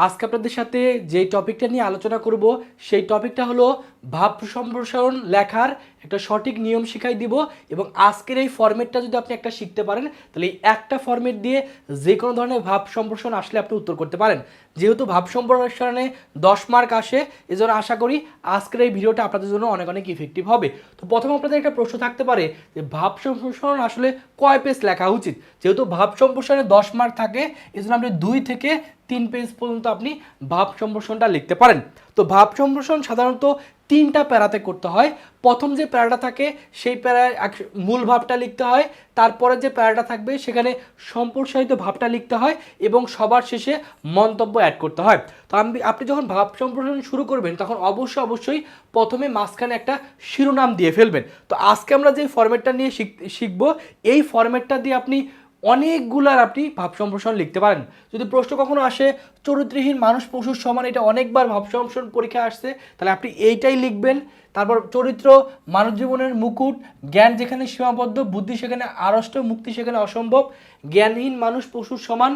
আজকে আপনাদের সাথে যে টপিকটা নিয়ে আলোচনা করব সেই টপিকটা হলো ভাব সম্প্রসারণ লেখার একটা সঠিক নিয়ম শিখাই দিব এবং আজকের এই ফর্মেটটা যদি আপনি একটা শিখতে পারেন, তাহলে এই একটা ফরম্যাট দিয়ে যে কোনো ধরনের ভাব সম্প্রসারণ আসলে আপনি উত্তর করতে পারেন। যেহেতু ভাব সম্প্রসারণে দশ মার্ক আসে, এজন্য আশা করি আজকের এই ভিডিওটা আপনাদের জন্য অনেক অনেক ইফেক্টিভ হবে। তো প্রথম আপনাদের একটা প্রশ্ন থাকতে পারে যে, ভাব সম্প্রসারণ আসলে কয় পেজ লেখা উচিত? যেহেতু ভাব সম্প্রসারণে দশ মার্ক থাকে, এজন্য আপনি দুই থেকে তিন পেজ পর্যন্ত আপনি ভাব সম্প্রসারণটা লিখতে পারেন। তো ভাব সম্প্রসারণ সাধারণত তিনটা প্যারাতে করতে হয়। প্রথম যে প্যারাটা থাকে, সেই প্যারায় এক- মূল ভাবটা লিখতে হয়। তারপরে যে প্যারাটা থাকবে, সেখানে সম্প্রসারিত ভাবটা লিখতে হয় এবং সবার শেষে মন্তব্য অ্যাড করতে হয়। তো আমি, আপনি যখন ভাব সম্প্রসারণ শুরু করবেন, তখন অবশ্যই অবশ্যই প্রথমে মাঝখানে একটা শিরোনাম দিয়ে ফেলবেন। তো আজকে আমরা যে ফরম্যাটটা নিয়ে শিখ- শিখব, এই ফরম্যাটটা দিয়ে আপনি অনেকগুলার আপনি ভাব সম্প্রসারণ লিখতে পারেন। যদি প্রশ্ন কখনো আসে, চরিত্রহীন মানুষ পশুর সমান, এটা অনেকবার ভাব সম্প্রসারণ পরীক্ষা আসছে, তাহলে আপনি এইটাই লিখবেন। তারপর চরিত্র, মানব জীবনের মুকুট, জ্ঞান যেখানে সীমাবদ্ধ, বুদ্ধি সেখানে আড়ষ্ট, মুক্তি সেখানে অসম্ভব, জ্ঞানহীন মানুষ পশুর সমান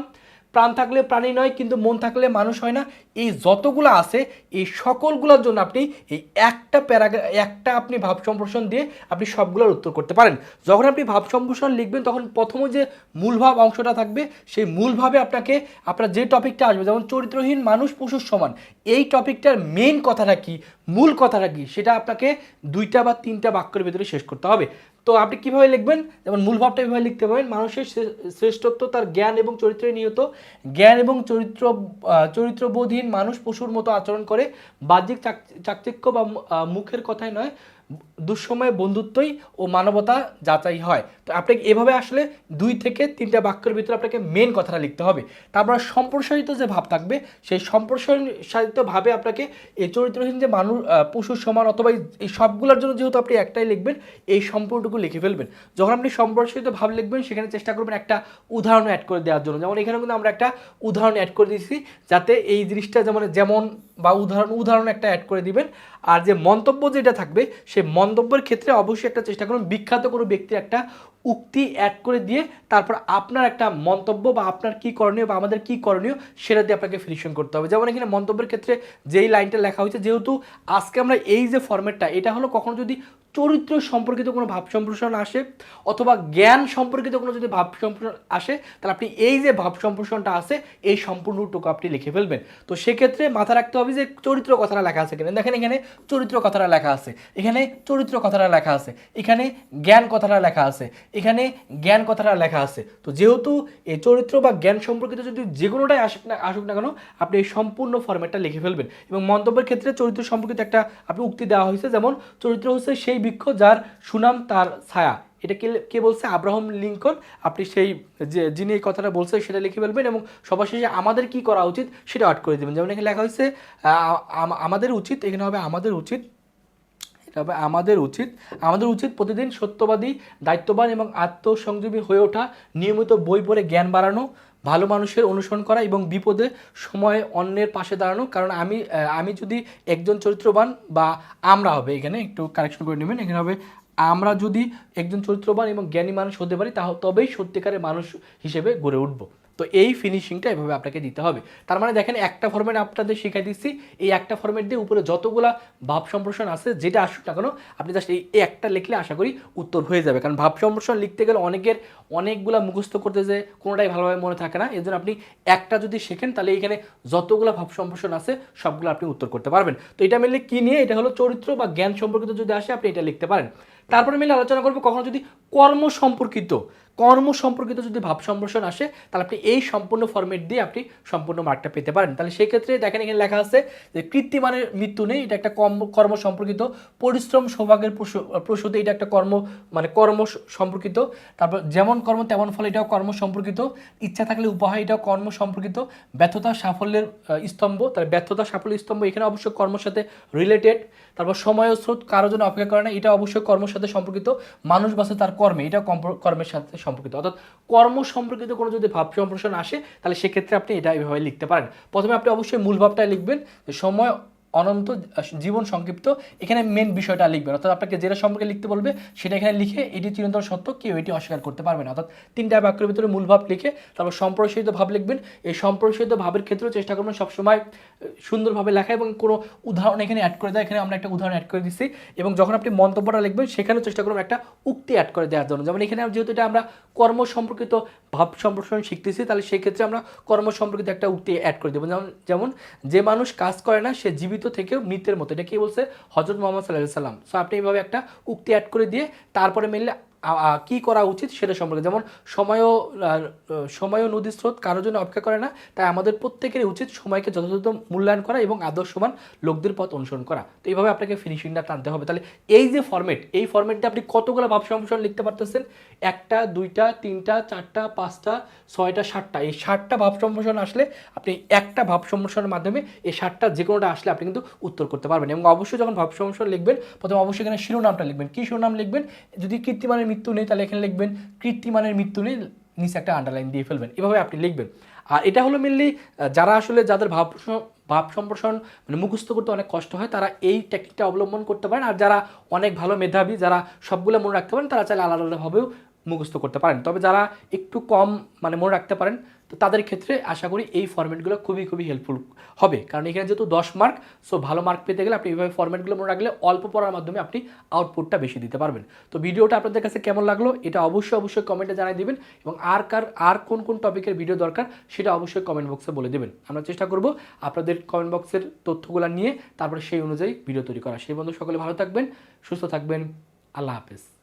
প্রাণ থাকলে প্রাণী নয়, কিন্তু মন থাকলে মানুষ হয় না। এই যতগুলো আছে, এই সকলগুলোর জন্য আপনি এই একটা প্যারাগ্রাফ একটা আপনি ভাব সম্প্রসারণ দিয়ে আপনি সবগুলোর উত্তর করতে পারেন। যখন আপনি ভাব সম্প্রসারণ লিখবেন, তখন প্রথম যে মূল ভাব অংশটা থাকবে, সেই মূলভাবে আপনাকে, আপনার যে টপিকটা আসবে, যেমন চরিত্রহীন মানুষ, পশুর সমান, এই টপিকটার মেন কথাটা কি, মূল কথাটা কি, সেটা আপনাকে দুইটা বা তিনটা বাক্যের ভিতরে শেষ করতে হবে। তো আপনি কীভাবে লিখবেন? যেমন মূল ভাবটা এভাবে লিখতে পারেন? মানুষের শ্রেষ্ঠত্ব তার জ্ঞান এবং চরিত্রে নিহত। জ্ঞান এবং চরিত্র চরিত্রবোধহীন মানুষ পশুর মতো আচরণ করে। বাহ্যিক চাক- চাকচিক্য বা মুখের কথাই নয়। দুঃসময়ে বন্ধুত্বই ও মানবতা যাচাই হয়। তো আপনাকে এভাবে আসলে দুই থেকে তিনটা বাক্যের ভিতরে আপনাকে মেন কথাটা লিখতে হবে। তারপর সম্প্রসারিত যে ভাব থাকবে, সেই সম্প্রসারিত ভাবে আপনাকে এই চরিত্রহীন যে মানুষ পশুর সমান অথবা এই- সবগুলোর জন্য যেহেতু আপনি একটাই লিখবেন, এই সম্পূর্ণটুকু লিখে ফেলবেন। যখন আপনি সম্প্রসারিত ভাব লিখবেন, সেখানে চেষ্টা করবেন একটা উদাহরণ অ্যাড করে দেওয়ার জন্য। যেমন এখানে কিন্তু আমরা একটা উদাহরণ অ্যাড করে দিয়েছি, যাতে এই জিনিসটা যেমন যেমন বা উদাহরণ উদাহরণ একটা অ্যাড করে দিবেন। আর যে মন্তব্য যেটা থাকবে, সেই মন্তব্যের ক্ষেত্রে অবশ্যই একটা চেষ্টা করুন। বিখ্যাত কোনো ব্যক্তির একটা উক্তি অ্যাড করে দিয়ে তারপর আপনার একটা মন্তব্য বা আপনার কি করণীয় বা আমাদের কি করণীয় সেটা দিয়ে আপনাকে ফিনিশন করতে হবে। যেমন এখানে মন্তব্যের ক্ষেত্রে যেই লাইনটা লেখা হয়েছে, যেহেতু আজকে আমরা এই যে ফরম্যাটটা এটা হলো কখনো যদি চরিত্র সম্পর্কিত কোনো ভাব সম্প্রসারণ আসে অথবা জ্ঞান সম্পর্কিত কোনো যদি ভাব সম্প্রসারণ আসে, তাহলে আপনি এই যে ভাব সম্প্রসারণটা আছে, এই সম্পূর্ণটুকু আপনি লিখে ফেলবেন। তো সেক্ষেত্রে মাথা রাখতে হবে যে চরিত্র কথাটা লেখা আছে কিনা। দেখেন এখানে চরিত্র কথাটা লেখা আছে, এখানে চরিত্র কথাটা লেখা আছে, এখানে জ্ঞান কথাটা লেখা আছে এখানে জ্ঞান কথাটা লেখা আছে। তো যেহেতু এই চরিত্র বা জ্ঞান সম্পর্কিত যদি যে কোনোটাই আসুক না আসুক না কেন, আপনি এই সম্পূর্ণ ফরম্যাটটা লিখে ফেলবেন। এবং মন্তব্যের ক্ষেত্রে চরিত্র সম্পর্কিত একটা আপনি উক্তি দেওয়া হয়েছে, যেমন চরিত্র হচ্ছে সেই বৃক্ষ যার সুনাম তার ছায়া। এটা কে কে বলছে? Abraham Lincoln. আপনি সেই যে, যিনি এই কথাটা বলছে, সেটা লিখে ফেলবেন এবং সবার শেষে আমাদের কি করা উচিত সেটা আট করে দেবেন। যেমন এখানে লেখা হয়েছে আমাদের উচিত, এখানে হবে আমাদের উচিত হবে আমাদের উচিত আমাদের উচিত প্রতিদিন সত্যবাদী, দায়িত্ববান এবং আত্মসংযমী হয়ে ওঠা, নিয়মিত বই পড়ে জ্ঞান বাড়ানো, ভালো মানুষের অনুসরণ করা এবং বিপদে সময়ে অন্যের পাশে দাঁড়ানো। কারণ আমি আমি যদি একজন চরিত্রবান বা আমরা হবে এখানে, একটু কারেকশন করে নেবেন, এখানে হবে, আমরা যদি একজন চরিত্রবান এবং জ্ঞানী মানুষ হতে পারি, তাহ, তবেই সত্যিকারের মানুষ হিসেবে গড়ে উঠব। তো এই ফিনিশিংটা এভাবে আপনাকে দিতে হবে। তার মানে দেখেন, একটা ফর্মেট আপনাদের শিখাই দিচ্ছি। এই একটা ফর্মেট দিয়ে উপরে যতগুলা ভাব সম্প্রসারণ আছে, যেটা আসুক না কেন, আপনি জাস্ট এই একটা লিখলে আশা করি উত্তর হয়ে যাবে। কারণ ভাব সম্প্রসারণ লিখতে গেলে অনেকের অনেকগুলা মুখস্থ করতে যে কোনোটাই ভালোভাবে মনে থাকে না। এর জন্য আপনি একটা যদি শেখেন, তাহলে এখানে যতগুলো ভাব সম্প্রসারণ আছে, সবগুলো আপনি উত্তর করতে পারবেন। তো এটা মিললে কি নিয়ে? এটা হলো চরিত্র বা জ্ঞান সম্পর্কিত যদি আসে, আপনি এটা লিখতে পারেন। তারপরে মিলে আলোচনা করব কখনো যদি কর্ম সম্পর্কিত। কর্ম সম্পর্কিত যদি ভাব সম্প্রসারণ আসে, তাহলে আপনি এই সম্পূর্ণ ফরম্যাট দিয়ে আপনি সম্পূর্ণ মার্কটা পেতে পারেন। তাহলে সেই ক্ষেত্রে দেখেন এখানে লেখা আছে যে কৃত্রিমানের মৃত্যু নেই, এটা একটা কর্ম কর্ম সম্পর্কিত। পরিশ্রম সৌভাগ্যের প্রসূ- প্রসূতি, এটা একটা কর্ম মানে কর্ম সম্পর্কিত। তারপর যেমন কর্ম, তেমন ফল, এটাও কর্ম সম্পর্কিত। ইচ্ছা থাকলে উপহার, এটাও কর্ম সম্পর্কিত। ব্যর্থতা সাফল্যের স্তম্ভ তার ব্যর্থতা সাফল্যের স্তম্ভ এখানে অবশ্যই কর্মের সাথে রিলেটেড তারপর সময় স্রোত কারোর জন্য অপেক্ষা করে না, এটা অবশ্যই কর্মের সাথে সম্পর্কিত। মানুষ বাসে তার কর্মে এটা কর্মের সাথে সম্পর্কিত। অর্থাৎ কর্ম সম্পর্কিত কোনো যদি ভাব সম্প্রসারণ আসে, তাহলে সেক্ষেত্রে আপনি এটা এভাবে লিখতে পারেন। প্রথমে আপনি অবশ্যই মূল ভাবটাই লিখবেন যে সময় অনন্ত জীবন সংক্ষিপ্ত, এখানে মেন বিষয়টা লিখবেন। অর্থাৎ আপনাকে যেটা সম্পর্কে লিখতে বলবে, সেটা এখানে লিখে এটি চিরন্তন সত্য, কেউ এটি অস্বীকার করতে পারবে না। অর্থাৎ তিনটা বাক্যের ভিতরে মূল ভাব লিখে তারপর সম্প্রসারিত ভাব লিখবেন। এই সম্প্রসারিত ভাবের ক্ষেত্রেও চেষ্টা করবেন সবসময় সুন্দরভাবে লেখা এবং কোনো উদাহরণ এখানে অ্যাড করে দেয় এখানে আমরা একটা উদাহরণ অ্যাড করে দিচ্ছি এবং যখন আপনি মন্তব্যটা লিখবেন, সেখানেও চেষ্টা করবেন একটা উক্তি অ্যাড করে দেওয়ার জন্য। যেমন এখানে যেহেতু এটা আমরা কর্ম সম্পর্কিত ভাব সম্প্রসারণ শিখতেছি, তাহলে সেক্ষেত্রে আমরা কর্ম সম্পর্কিত একটা উক্তি অ্যাড করে দেবো। যেমন যেমন, যে মানুষ কাজ করে না, সে জীবিত থেকেও মৃতের মতো। এটা কি বলছে? হজরত মোহাম্মদ সাল্লাহ সাল্লাম সো আপনি এইভাবে একটা উক্তি অ্যাড করে দিয়ে তারপরে মেনলে কি করা উচিত সেটা সম্পর্কে। যেমন সময়ও সময়ও নদী স্রোত কারোর জন্য অপেক্ষা করে না। তাই আমাদের প্রত্যেকেরই উচিত সময়কে যথাযথ মূল্যায়ন করা এবং আদর্শবান লোকদের পথ অনুসরণ করা। তো এইভাবে আপনাকে ফিনিশিংটা টানতে হবে। তাহলে এই যে ফর্মেট এই ফর্মেটটা আপনি কতগুলো ভাব সম্প্রসারণ লিখতে পারতেছেন? একটা, দুইটা, তিনটা, চারটা, পাঁচটা, ছয়টা, সাতটা। এই ষাটটা ভাব সম্প্রসারণ আসলে আপনি একটা ভাব সম্প্রসারণের মাধ্যমে এই ষাটটা যে কোনোটা আসলে আপনি কিন্তু উত্তর করতে পারবেন। এবং অবশ্যই যখন ভাব সম্প্রসারণ লিখবেন, প্রথমে অবশ্যই এখানে শিরোনামটা লিখবেন। কি শিরোনাম লিখবেন? যদি কীর্তিমানের মৃত্যু নেই, তাহলে এখানে লিখবেন কীর্তিমানের মৃত্যু নেই, নিচে একটা আন্ডারলাইন দিয়ে ফেলবেন। এভাবে আপনি লিখবেন। আর এটা হলো মেনলি যারা আসলে যাদের ভাব ভাব সম্প্রসারণ মানে মুখস্থ করতে অনেক কষ্ট হয়, তারা এই টেকনিকটা অবলম্বন করতে পারেন। আর যারা অনেক ভালো মেধাবী, যারা সবগুলো মনে রাখতে পারেন, তারা চাইলে আলাদা আলাদাভাবেও মুখস্থ করতে পারেন। তবে যারা একটু কম মানে মনে রাখতে পারেন তো তাদের ক্ষেত্রে আশা করি এই ফর্মেটগুলো খুবই খুবই হেল্পফুল হবে। কারণ এখানে যেহেতু দশ মার্ক সো ভালো মার্ক পেতে গেলে আপনি এইভাবে ফর্মেটগুলো মনে রাখলে অল্প পড়ার মাধ্যমে আপনি আউটপুটটা বেশি দিতে পারবেন। তো ভিডিওটা আপনাদের কাছে কেমন লাগল এটা অবশ্যই অবশ্যই কমেন্টে জানিয়ে দিবেন এবং আর কার, আর কোন কোন টপিকের ভিডিও দরকার সেটা অবশ্যই কমেন্ট বক্সে বলে দেবেন। আমরা চেষ্টা করব আপনাদের কমেন্ট বক্সের তথ্যগুলো নিয়ে তারপরে সেই অনুযায়ী ভিডিও তৈরি করা সেই বন্ধু, সকলে ভালো থাকবেন, সুস্থ থাকবেন, আল্লাহ হাফেজ।